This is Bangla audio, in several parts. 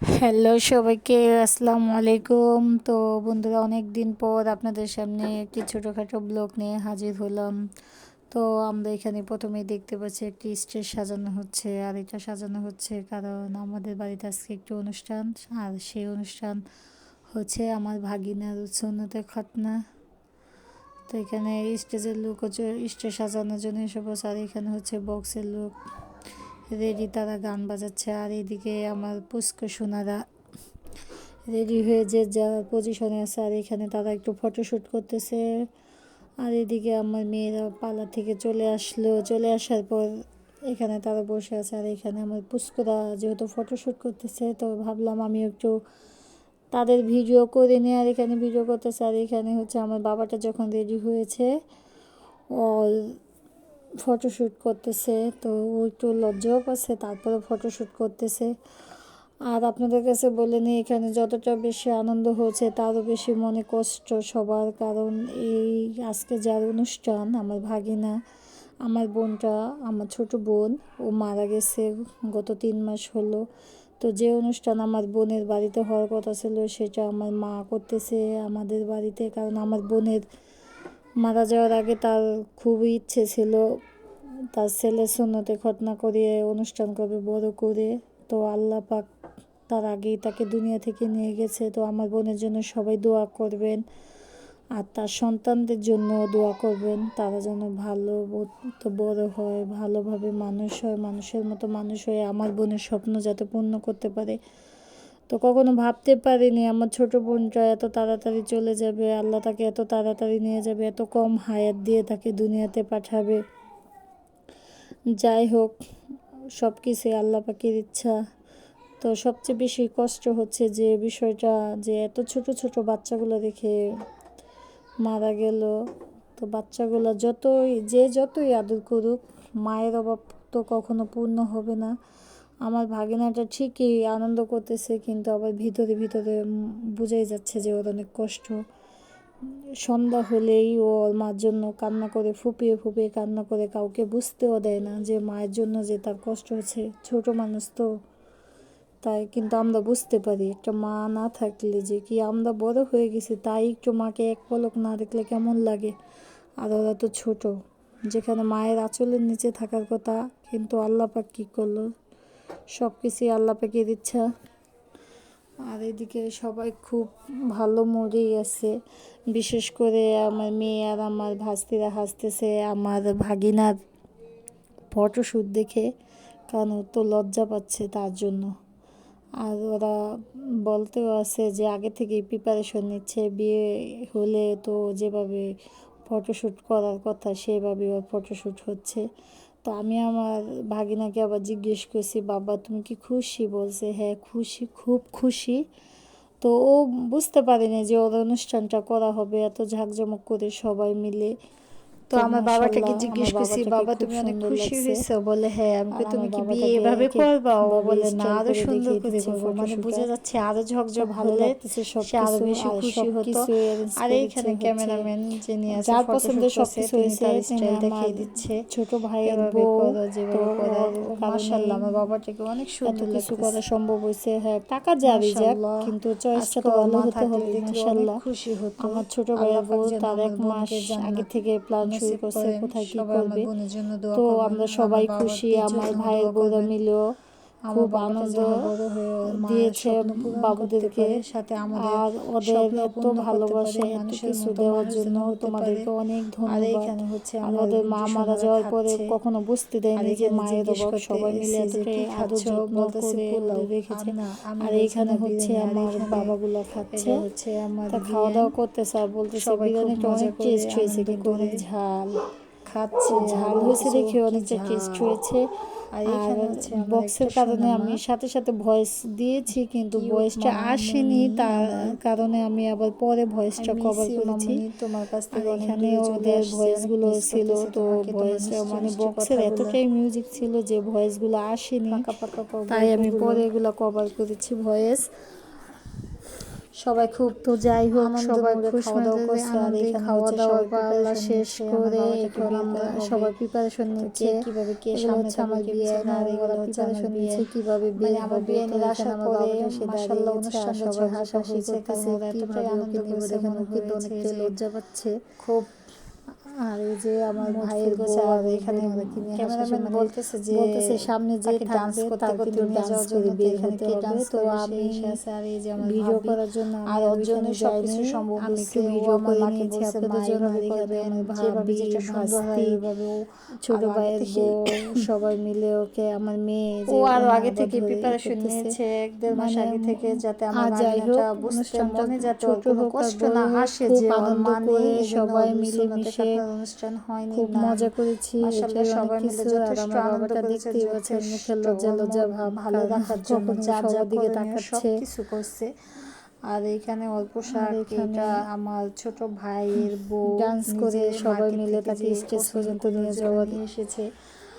হ্যালো সবাইকে, আসসালামু আলাইকুম। তো বন্ধুরা অনেক দিন পর আপনাদের সামনে একটি ছোটোখাটো ব্লগ নিয়ে হাজির হলাম। তো আমরা এখানে প্রথমেই দেখতে পাচ্ছি একটি স্টেজ সাজানো হচ্ছে, আর এটা সাজানো হচ্ছে কারণ আমাদের বাড়িতে আজকে একটি অনুষ্ঠান, আর সেই অনুষ্ঠান হচ্ছে আমার ভাগিনার উৎসন্নতে খতনা। তো এখানে স্টেজের লুক হচ্ছে, স্টেজ সাজানোর জন্য এসে বসে, আর এখানে হচ্ছে বক্সের লুক। রেডি তারা গান বাজাচ্ছে। আর এদিকে আমার পুষ্ক সোনারা রেডি হয়ে যে যা পজিশনে আছে, আর এখানে তারা একটু ফটোশ্যুট করতেছে। আর এদিকে আমার মেয়েরা পালা থেকে চলে আসলো। চলে আসার পর এখানে তারা বসে আছে, আর এখানে আমার পুষ্করা যেহেতু ফটোশ্যুট করতেছে, তো ভাবলাম আমি একটু তাদের ভিডিও করে নিয়ে আর এখানে ভিডিও করতেছে, আর এখানে হচ্ছে আমার বাবাটা যখন রেডি হয়েছে ও ফটোশ্যুট করতেছে, তো ও একটু লজ্জাও পাচ্ছে তারপরে ফটোশ্যুট করতেছে। আর আপনাদের কাছে বলে নিই, এখানে যতটা বেশি আনন্দ হয়েছে, তারও বেশি মনে কষ্ট সবার, কারণ এই আজকে যার অনুষ্ঠান, আমার ভাগিনা, আমার বোনটা, আমার ছোট বোন, ও মারা গেছে গত তিন মাস হলো। তো যে অনুষ্ঠান আমার বোনের বাড়িতে হওয়ার কথা ছিল, সেটা আমার মা করতেছে আমাদের বাড়িতে, কারণ আমার বোনের মারা যাওয়ার আগে তার খুবই ইচ্ছে ছিল তার ছেলে সুন্নতে ঘটনা করিয়ে অনুষ্ঠান করবে, বড় করে। তো আল্লাহ পাক তার আগেই তাকে দুনিয়া থেকে নিয়ে গেছে। তো আমার বোনের জন্য সবাই দোয়া করবেন আর তার সন্তানদের জন্য দোয়া করবেন। তারা যেন ভালো তো বড় হয়, ভালোভাবে মানুষ হয়, মানুষের মতো মানুষ হয়ে আমার বোনের স্বপ্ন যাতে পূর্ণ করতে পারে। তো কখনো ভাবতে পারিনি, আমার ছোট বোনটা এত তাড়াতাড়ি চলে যাবে, আল্লাহ তাকে এত তাড়াতাড়ি নিয়ে যাবে, এত কম হায়াত দিয়ে তাকে দুনিয়াতে পাঠাবে। যাই হোক সব কিছুই আল্লাহ পাখির ইচ্ছা। তো সবচেয়ে বেশি কষ্ট হচ্ছে যে বিষয়টা যে এত ছোট ছোট বাচ্চাগুলো দেখে মারা গেল। তো বাচ্চাগুলো যতই, যে যতই আদর করুক, মায়ের অভাব তো কখনো পূর্ণ হবে না। আমার ভাগিনাটা ঠিকই আনন্দ করতেছে, কিন্তু আবার ভিতরে ভিতরে বুঝাই যাচ্ছে যে ওর অনেক কষ্ট। সন্ধ্যা হলেই ও ওর মার জন্য কান্না করে, ফুপিয়ে ফুপিয়ে কান্না করে কাউকে বুঝতেও দেয় না যে মায়ের জন্য যে তার কষ্ট হচ্ছে। ছোট মানুষ তো, তাই কিন্তু আমরা বুঝতে পারি। একটা মা না থাকলে যে কি আমরা বড় হয়ে গেছি, তাই একটু মাকে এক পলক না দেখলে কেমন লাগে? আর ওরা তো ছোট, যেখানে মায়ের আঁচলের নিচে থাকার কথা, কিন্তু আল্লাহ পাক কী করল? সব কিছুই আল্লাহ পাকের ইচ্ছা আর এদিকে সবাই খুব ভালো মুডেই আছে। বিশেষ করে আমার মেয়ে আর আমার ভাস্তিরা হাসতেছে, আমার ভাগিনার ফটোশ্যুট দেখে, কারণ ও তো লজ্জা পাচ্ছে তার জন্য। আর ওরা বলতেও আছে যে আগে থেকেই প্রিপারেশন নিচ্ছে, বিয়ে হলে তো যেভাবে ফটোশ্যুট করার কথা সেভাবে ওর ফটোশ্যুট হচ্ছে। তো আমি আমার ভাগিনাকে আবার জিজ্ঞেস করছি, বাবা, তুমি কি খুশি? বলছে হ্যাঁ খুশি, খুব খুশি। তো ও বুঝতে পারেনি যে ওর অনুষ্ঠানটা করা হবে, এত ঝাঁকজমক করে সবাই মিলে। তো আমার বাবাটাকে জিজ্ঞেস করছি বাবা তুমি অনেক খুশি হয়েছো? বলে হ্যাঁ আমি তুমি কি বিয়ে এভাবে করবা ও বলে না আরও সুন্দর করে করব মানে বোঝা যাচ্ছে আরও ঝকঝক ভালো লাগতেছে সব আরও বেশি খুশি হতো। আর এইখানে ক্যামেরাম্যান যিনি আছে যার পছন্দের সব কিছু হয়েছে স্টাইল দেখিয়ে দিচ্ছে। ছোট ভাই ভাইয়ের বউ যেভাবে করে মাশাআল্লাহ আমার বাবাটাকে অনেক সুন্দর কিছু করা সম্ভব হয়েছে হ্যাঁ টাকা যাবে যাক কিন্তু চয়েসটা তো ভালো হতে হবে মাশাআল্লাহ খুশি হতো। আমার ছোট ভাইয়ের বউ তার এক মাস আগে থেকে প্ল্যান শুরু করছে কোথায় কি করবে? তো আমরা সবাই খুশি আমার ভাই বোনরা মিলেও খুব আনন্দ দিয়েছে বাবুদেরকে সাথে আর ওদের এত ভালোবাসে এত কিছু দেওয়ার জন্য তোমাদেরকে অনেক ধন্যবাদ। হচ্ছে আমাদের মা মারা যাওয়ার পরে কখনো বুঝতে দেয়নি যে মায়ের অভাব সবাই মিলে এতটাই আদর যত্ন করে রেখেছে। আর এইখানে হচ্ছে আমার বাবাগুলো খাচ্ছে। হচ্ছে আমার খাওয়া দাওয়া করতেছে আর বলতেছে বিরিয়ানিটা অনেক টেস্ট হয়েছে কিন্তু অনেক ঝাল। খাচ্ছে ঝাল হয়েছে দেখে অনেকটা টেস্ট হয়েছে আর বক্সের কারণে আমি সাথে সাথে ভয়েস দিয়েছি কিন্তু ভয়েসটা আসেনি। তার কারণে আমি আবার পরে ভয়েসটা কভার করেছি। তোমার কাছ থেকে এখানে ওদের ভয়েসগুলো ছিল তো ভয়েস মানে বক্সের এতটাই মিউজিক ছিল যে ভয়েসগুলো আসেনি। তাই আমি পরে এগুলো কভার করেছি ভয়েস সবাই খুব তো যাই হোক সবাই খাওয়া দাওয়া খাওয়া দাওয়া পাল্লা শেষ করে এখন আমরা সবাই প্রিপারেশন নিচ্ছে কীভাবে কে সামনে আমার বিয়ে এগুলো কীভাবে মানে বিয়ে আমার বিয়ে নিয়ে আসার পরে সবাই হাসাহাসি করতেছে এতটাই আনন্দ লজ্জা পাচ্ছে খুব আর এই যে আমার ভাইয়ের এখানে মানে ক্যামেরাম্যান মানে বলতেছে যে বলতেছে সামনে যে ডান্স করতে করতে ডান্স করে বের হতে হবে। তো আমি আর এই যে আমার ভিডিও করার জন্য আর ওর জন্য সব কিছু সম্ভব আমি একটু ভিডিও করে নিয়েছি আপনাদের জন্য যেটা সুন্দর হয় ছোট ভাইয়ের সবাই মিলে ওকে আমার মেয়ে ও আর আগে থেকে প্রিপারেশন ইয়ে নিয়েছে এক দেড় মাস মানে আগে থেকে যাতে আমার ভাগনাটা বুঝতে মনে যাতে ওর কোনো কষ্ট না আসে যে আমার মা নেই সবাই মিলে মিশে অনুষ্ঠান হয়নি খুব মজা করেছি আসলে সবাই মিলে যথেষ্ট আনন্দ দেখতে বছর মুখে লজ্জা লজ্জা ভাব ভালো রাখার জন্য যার যার দিকে তাকাচ্ছে। কিছু করছে। আর এখানে অল্প সার এটা আমার ছোট ভাইয়ের বউ ডান্স করে সবাই মিলে তাকে স্টেজ পর্যন্ত নিয়ে যাওয়া এসেছে।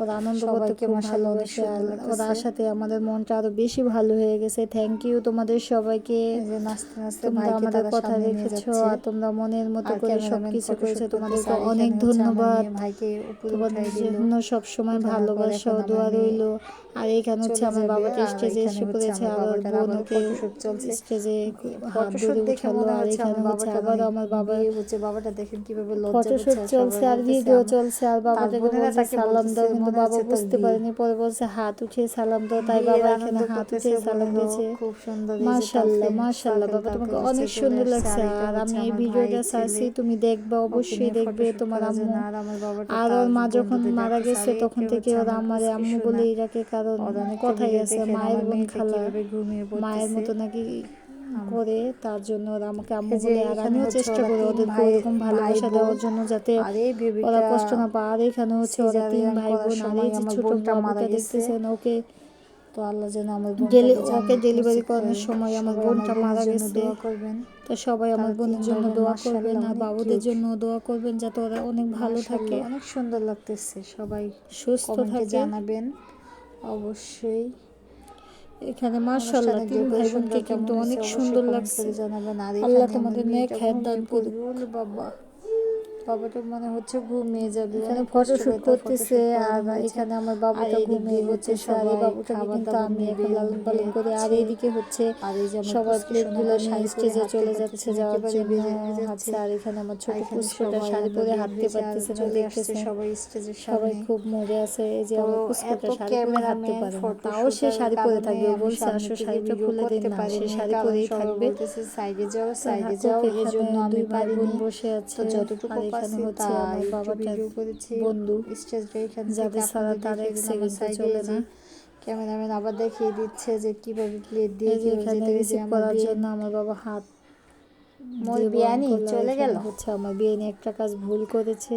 ওরা আনন্দ করতে ওরা সাথে আমাদের মনটা আরও বেশি ভালো হয়ে গেছে। থ্যাংক ইউ তোমাদের সবাইকে। নাচতে নাচতে আমাদের কথা রেখেছো আর তোমরা মনের মতো করে সবকিছু করেছ। তোমাদেরকে অনেক ধন্যবাদ। ভাইকে তোমাদের জন্য সবসময় ভালোবাসা ও দোয়া রইল। আর এখানে হচ্ছে আমার বাবাকে স্টেজে এসে পড়েছে আর বোনকে স্টেজে হাত ধরে উঠালো। আর এখানে হচ্ছে আবার আমার বাবা হচ্ছে। বাবাটা দেখেন কীভাবে লজ্জা ফটোশুট চলছে আর ভিডিও চলছে। আর বাবাটাকে সালাম দাও তো বাবা বুঝতে পারেনি পরে বলছে হাত উঠিয়ে সালাম দাও। তাই বাবা এখানে হাত উঠিয়ে সালাম দিয়েছে। খুব সুন্দর মাশাআল্লাহ মাশাআল্লাহ বাবা তোমাকে অনেক সুন্দর লাগছে। আর আমি এই ভিডিওটা চাইছি তুমি দেখবে অবশ্যই দেখবে তোমার আম্মু। আর ওর মা যখন মারা গেছে তখন থেকে ওর আমার আম্মু বলে এরাকে কারণ কথাই আছে মায়ের বোন খালা। মায়ের মতো নাকি হ্যাঁ। করে তার জন্য ওরা আমাকে আম্মু বলে আর আমিও চেষ্টা করি ওদের এরকম ভালোবাসা দেওয়ার জন্য যাতে ওরা কষ্ট না পায়। আর এখানে হচ্ছে ওরা তিন ভাই বোন আর এই যে ছোট বাবুটা দেখতেছেন ওকে তো আল্লাহ যেন আমার ওকে ডেলিভারি করানোর সময় আমার বোনটা মারা গেছে। দোয়া করবেন। তো সবাই আমার বোনের জন্য দোয়া করবেন আর বাবুদের জন্য দোয়া করবেন যাতে ওরা অনেক ভালো থাকে। অনেক সুন্দর লাগতেছে। সবাই সুস্থ থাকে। জানাবেন। অবশ্যই। এখানে মাশাআল্লাহ তিন ভাই বোনকে কিন্তু অনেক সুন্দর লাগছে। আল্লাহ তোমাদের নেক হায়াত করুক। বাবা। বাবাটা মনে হচ্ছে ঘুমিয়ে যাবে এখানে ফটো শুট করতেছে আর এখানে আমার বাবাটা ঘুমিয়ে হচ্ছে সবাই বাবুটাকে কিন্তু আমি লালন পালন করি আর এইদিকে হচ্ছে সবার প্লেটগুলো নিয়ে স্টেজে চলে যাচ্ছে যাওয়ার জন্য হ্যাঁ, হচ্ছে। আর এখানে আমার ছোট পুষ্পটা শাড়ি পরে হাঁটতে পারতেছে চলে দেখতেছে। সবাই স্টেজে সবাই খুব মজা আছে এই যে আমার পুষ্পটা শাড়ি পরে হাঁটতে পারে না তাও সে শাড়ি পরে থাকবে বলছে আসো শাড়িটা খুলে দেন না সে শাড়ি পরেই থাকবে। সাইডে যাও হ্যাঁ, সাইডে যাও এর জন্য আমি ভাই বসে আছে যতটুকু বসানো হচ্ছে আমার বাবাটার বন্ধু। যাবে সারা তার এক সেকেন্ড চলে না ক্যামেরাম্যান আবার দেখিয়ে দিচ্ছে যে কীভাবে প্লেট দিয়ে এখানে রিসিভ করার জন্য আমার বাবা হাত মোর বিয়ানি চলে গেল। হচ্ছে আমার বিয়ানি একটা কাজ ভুল করেছে।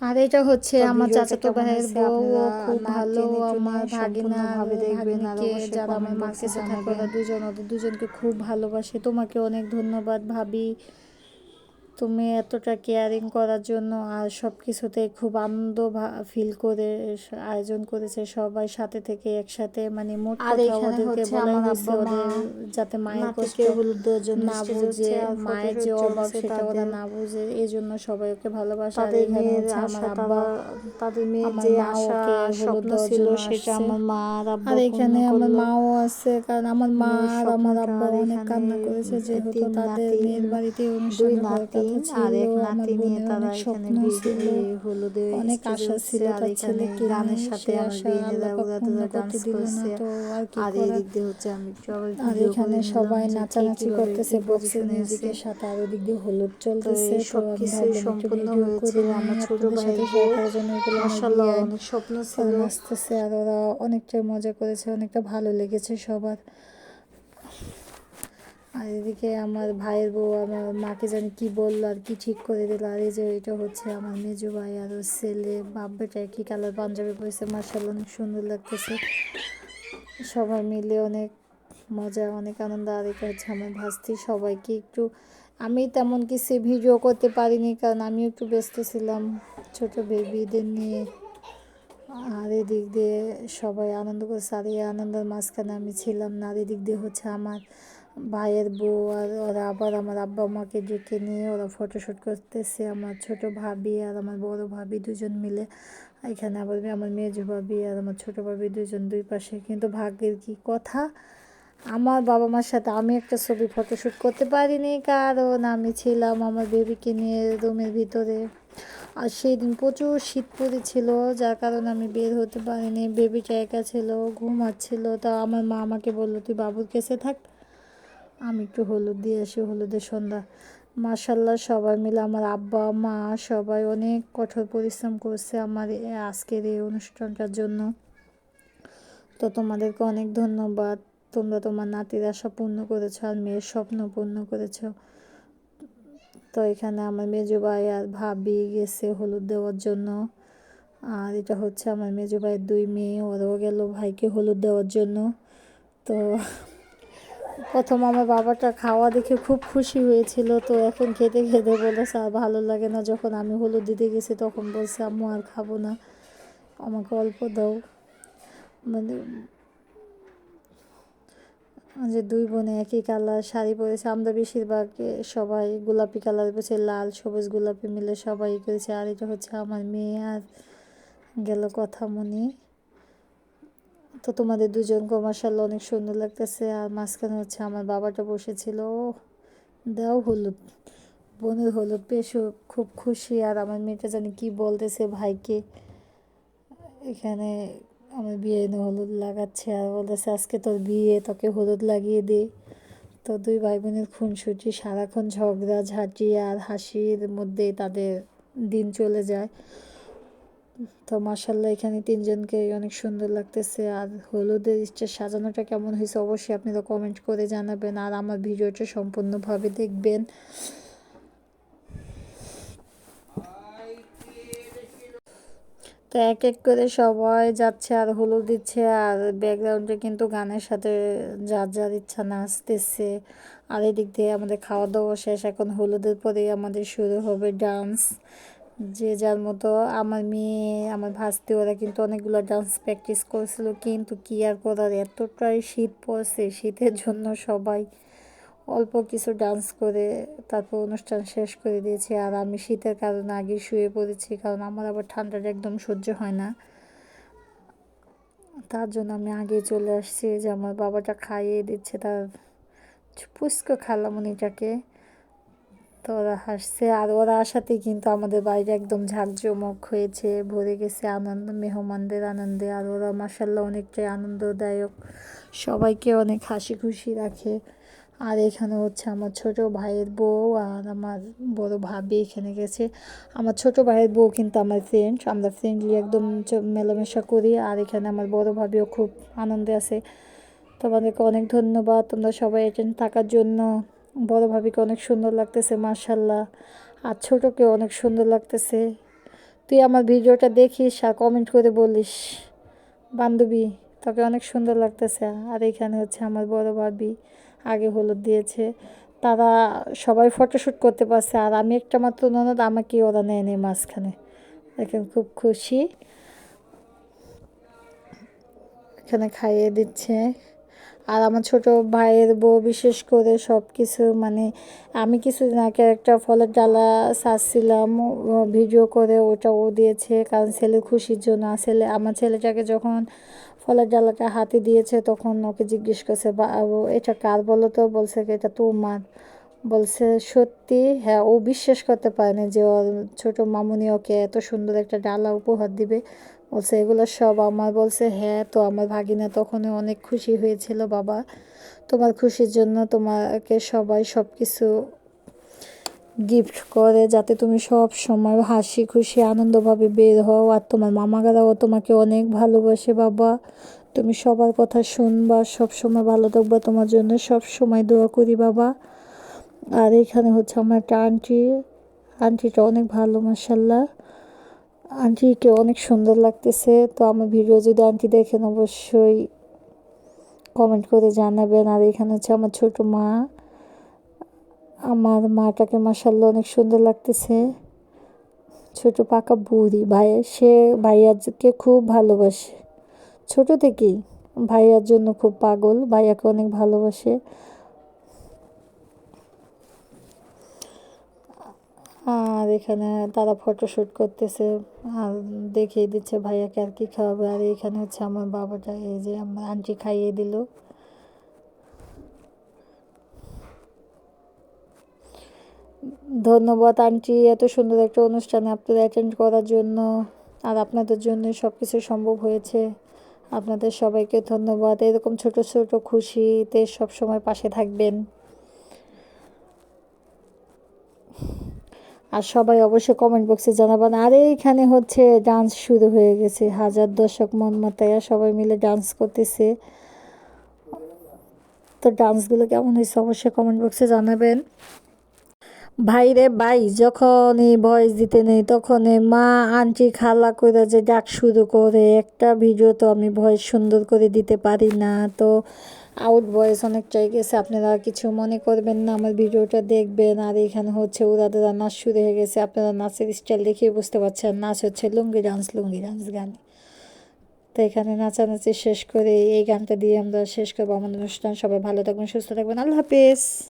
আর এটা হচ্ছে আমার চাচাতো ভাইয়ের বউ খুব ভালো আমার comment মার box এ কাছে থাকে ওরা জানাবেন। দুজন ওদের দুজনকে খুব ভালোবাসে। তোমাকে অনেক ধন্যবাদ ভাবি। তুমি এতটা কেয়ারিং করার জন্য আর সব কিছুতে খুব আনন্দ ফিল করে আয়োজন করেছে সবাই সাথে থেকে একসাথে। মানে মোট কথা ওদেরকে হচ্ছে হয়েছে ওদের যাতে মায়ের কষ্ট না বুঝে মায়ের যে অভাব সেটা ওরা না বুঝে এই জন্য সবাই ওকে ভালোবাসে। আর এখানে আমার আব্বা তাদের মেয়ের যে আশা স্বপ্ন ছিল সেটা আমার মা আর এখানে আমার মাও আছে কারণ আমার মা আর আমার আব্বা অনেক কান্না করেছে যেহেতু তাদের মেয়ের বাড়িতে অনুষ্ঠান হওয়ার আর এক নাতি নিয়ে তারা এখানে হলুদে অনেক আশা ছিল আর এখানে গানের সাথে আর কি আর এই করার? দিক দিয়ে হচ্ছে আমি আর এখানে সবাই নাচানাচি করতেছে বক্সের মিউজিকের সাথে আর ওদিক দিয়ে হলুদ চলতেছে এই তো সব আমি কিছুই ভাবলাম একটু সম্পূর্ণ আমার ছোট মাসাল্লাহ অনেক স্বপ্ন ছিল। নাচতেছে আর ওরা অনেকটাই মজা করেছে অনেকটা ভালো লেগেছে সবার। আর এদিকে আমার ভাইয়ের বউ, আমার মাকে জানি কি বলল আর কি ঠিক করে দিল। আর এই যে এটা হচ্ছে আমার মেজু ভাই আর ওর ছেলে বাপ বেটা একই কালার, পাঞ্জাবি পরেছে মার্শাল্লাহ অনেক সুন্দর লাগতেছে। সবাই মিলে অনেক মজা, অনেক আনন্দ। আর এটা হচ্ছে আমার ভাস্তি, সবাইকে একটু, আমি তেমন কিছু ভিডিও করতে পারিনি কারণ আমি একটু ব্যস্ত ছিলাম ছোট বেবিদের নিয়ে। আর এদিক দিয়ে সবাই আনন্দ করছে, আর এই আনন্দের মাঝখানে আমি ছিলাম না, আর এদিক দিয়ে হচ্ছে আমার ভাইয়ের বউ আর ওরা আবার আমার আব্বা মাকে ডেকে নিয়ে ওরা ফটোশ্যুট করতেছে, আমার ছোট ভাবি আর আমার বড় ভাবি দুজন মিলে। এখানে আবার আমার মেজো ভাবি আর আমার ছোট ভাবি দুজন দুই পাশে। কিন্তু ভাগ্যের কি কথা? আমার বাবা মার সাথে আমি একটা ছবি ফটোশ্যুট করতে পারিনি, কারণ আমি ছিলাম আমার বেবিকে নিয়ে রুমের ভিতরে। আর সেই দিন প্রচুর শীত পড়েছিল, যার কারণে আমি বের হতে পারিনি। বেবিটা একা ছিল, ঘুমাচ্ছিল। তা আমার মা আমাকে বলল, তুই বাবুর কাছে থাক আমি একটু হলুদ দিয়ে আসি, হলুদের সন্ধ্যা। মাসাল্লাহ সবাই মিলে আমার আব্বা, মা সবাই অনেক কঠোর পরিশ্রম করছে আমার আজকের এই অনুষ্ঠানটার জন্য। তো তোমাদেরকে অনেক ধন্যবাদ। তোমরা তোমার নাতির আশা পূর্ণ করেছ আর মেয়ের স্বপ্ন পূর্ণ করেছ। তো এখানে আমার মেজো ভাই আর ভাবি গেছে হলুদ দেওয়ার জন্য। আর এটা হচ্ছে আমার মেজো ভাইয়ের দুই মেয়ে, ওরাও গেল ভাইকে হলুদ দেওয়ার জন্য। তো প্রথম আমার বাবাটা খাওয়া দেখে খুব খুশি হয়েছিল, তো এখন খেতে খেতে বলেছে আর ভালো লাগে না, যখন আমি হলুদ দিতে গেছি তখন বলছে, আম্মু, আর খাব না, আমাকে অল্প দাও। মানে যে দুই বোনে একই কালার শাড়ি পরেছে, আমরা বেশিরভাগ সবাই গোলাপি কালার পরেছে, লাল, সবুজ, গোলাপি মিলে সবাই করেছে, আর এটা হচ্ছে আমার মেয়ে, আর গেল কথা মনি। তো তোমাদের দুজনকে মাসাল্লাহ অনেক সুন্দর লাগতেছে। আর মাঝখানে হচ্ছে আমার বাবাটা বসেছিল। দাও হলুদ, বোনের হলুদ, পেশ খুব খুশি। আর আমার মেয়েটা জানি কি বলতেছে ভাইকে। এখানে আমার বিয়ে হলুদ লাগাচ্ছে। আর বলতেছে, আজকে তোর বিয়ে, তোকে হলুদ লাগিয়ে দে। তো দুই ভাই বোনের খুনসুটি, সারাক্ষণ ঝগড়া, ঝাঁটি আর হাসির মধ্যে তাদের দিন চলে যায়। তো মাসাল্লাহ এখানে তিনজনকে অনেক সুন্দর লাগতেছে। আর হলুদের স্টেজ সাজানোটা কেমন হয়েছে অবশ্যই আপনারা কমেন্ট করে জানাবেন। আর আমার ভিডিওটা সম্পূর্ণভাবে দেখবেন। তো এক এক করে সবাই যাচ্ছে আর হলুদ দিচ্ছে। আর ব্যাকগ্রাউন্ডে কিন্তু গানের সাথে যার যার ইচ্ছা নাচতেছে। আর এদিক দিয়ে আমাদের খাওয়া দাওয়া শেষ। এখন হলুদের পরেই আমাদের শুরু হবে ডান্স যে যার মতো আমার মেয়ে, আমার ভাস্তি, ওরা কিন্তু অনেকগুলো ডান্স প্র্যাকটিস করেছিল, কিন্তু কি আর করার? এতটাই শীত পড়ছে, শীতের জন্য সবাই অল্প কিছু ডান্স করে তারপর অনুষ্ঠান শেষ করে দিয়েছি। আর আমি শীতের কারণে আগে শুয়ে পড়েছি, কারণ আমার আবার ঠান্ডাটা একদম সহ্য হয় না। তার জন্য আমি আগে চলে আসছি যে আমার বাবাটা খাইয়ে দিচ্ছে তার পুষ্কো খালামণিটাকে তো ওরা হাসছে। আর ওরা আসাতেই কিন্তু আমাদের বাইরে একদম ঝাঁকজমক হয়েছে, ভরে গেছে আনন্দ, মেহমানদের আনন্দে। আর ওরা মাসাল্লাহ অনেকটাই আনন্দদায়ক। সবাইকে অনেক হাসি খুশি রাখে। আর এখানে হচ্ছে আমার ছোট ভাইয়ের বউ আর আমার বড় ভাবি এখানে গেছে। আমার ছোট ভাইয়ের বউ কিন্তু আমার ফ্রেন্ড আমরা ফ্রেন্ডলি একদম মেলামেশা করি। আর এখানে আমার বড় ভাবিও খুব আনন্দে আছে। তোমাদেরকে অনেক ধন্যবাদ। তোমরা সবাই এটেন্ড থাকার জন্য। বড় ভাবিকে অনেক সুন্দর লাগতেছে মার্শাল্লাহ আর ছোটোকে অনেক সুন্দর লাগতেছে। তুই আমার ভিডিওটা দেখিস আর কমেন্ট করে বলিস। বান্ধবী, তোকে অনেক সুন্দর লাগতেছে। আর এখানে হচ্ছে আমার বড় ভাবি, আগে হলুদ দিয়েছে। তারা সবাই ফটোশ্যুট করতে পারছে। আর আমি একটা মাত্র ননদ, আমাকে ওরা নেয় নেই মাঝখানে। দেখেন, খুব খুশি। এখানে খাইয়ে দিচ্ছে। আর আমার ছোট ভাইয়ের বউ বিশেষ করে সব কিছু মানে আমি কিছুদিন আগে একটা ফলের ডালা সাজছিলাম ভিডিও করে ওটা ও দিয়েছে, কারণ ছেলের খুশির জন্য। ছেলে, আমার ছেলেটাকে যখন ফলের ডালাটা হাতে দিয়েছে, তখন ওকে জিজ্ঞেস করছে, বা এটা কার বলো তো? বলছে কি, এটা তোমার। বলছে, সত্যি? হ্যাঁ ও বিশ্বাস করতে পারেনি যে ওর ছোটো মামুনি ওকে এত সুন্দর একটা ডালা উপহার দিবে। বলছে, এগুলো সব আমার। বলছে হ্যাঁ তো আমার ভাগিনা তখন অনেক খুশি হয়েছিল, বাবা। তোমার খুশির জন্য তোমাকে সবাই সব কিছু গিফট করে, যাতে তুমি সব সময় হাসি, খুশি, আনন্দভাবে বের হও। আর তোমার মামাগারাও তোমাকে অনেক ভালোবাসে, বাবা। তুমি সবার কথা শুনবা, সব সময় ভালো থাকবা, তোমার জন্য সব সময় দোয়া করি, বাবা। আর এখানে হচ্ছে আমার একটা আন্টি আন্টিটা অনেক ভালো মাসাল্লাহ আন্টিকে অনেক সুন্দর লাগতেছে। তো আমার ভিডিও যদি আন্টি দেখেন, অবশ্যই কমেন্ট করে জানাবেন। আর এখানে হচ্ছে আমার ছোট মা। আমার মাটাকে মাসাল্লাহ অনেক সুন্দর লাগতেছে। ছোট পাকা বুড়ি। ভাই, সে ভাইয়াকে খুব ভালোবাসে। ছোট থেকেই। ভাইয়ার জন্য খুব পাগল। ভাইয়াকে অনেক ভালোবাসে। আর এখানে তারা ফটোশ্যুট করতেছে, আর দেখিয়ে দিচ্ছে, ভাইয়াকে আর কি খাওয়াবে? আর এখানে হচ্ছে আমার বাবাটা, এই যে আমার আন্টি খাইয়ে দিল। ধন্যবাদ আন্টি এত সুন্দর একটা অনুষ্ঠানে আপনাদের অ্যাটেন্ড করার জন্য। আর আপনাদের জন্য সব কিছু সম্ভব হয়েছে। আপনাদের সবাইকে ধন্যবাদ। এরকম ছোট ছোট খুশিতে সব সময় পাশে থাকবেন। আর সবাই অবশ্যই কমেন্ট বক্সে জানাবেন। আর এইখানে হচ্ছে ডান্স শুরু হয়ে গেছে। হাজার দর্শক মন সবাই মিলে ডান্স করতেছে। তো ডান্সগুলো কেমন হয়েছে অবশ্যই কমেন্ট বক্সে জানাবেন। ভাইরে ভাই, যখনই ভয়েস দিতে নেই, তখনই মা আন্টি খালা করে যে ডাক শুরু করে, একটা ভিডিও তো আমি ভয়েস সুন্দর করে দিতে পারি না। তো আউট ভয়েস অনেকটাই গেছে, আপনারা কিছু মনে করবেন না, আমার ভিডিওটা দেখবেন। আর এখানে হচ্ছে ওরা দাদা নাচ শুরু হয়ে গেছে, আপনারা নাচের স্টাইল দেখে বুঝতে পারছেন। নাচ হচ্ছে লুঙ্গি ডান্স লুঙ্গি ডান্স গান। তো এখানে নাচানাচি শেষ করে এই গানটা দিয়ে আমরা শেষ করব। আমাদের অনুষ্ঠান সবাই ভালো থাকবেন, সুস্থ থাকবেন। আল্লাহ হাফিজ।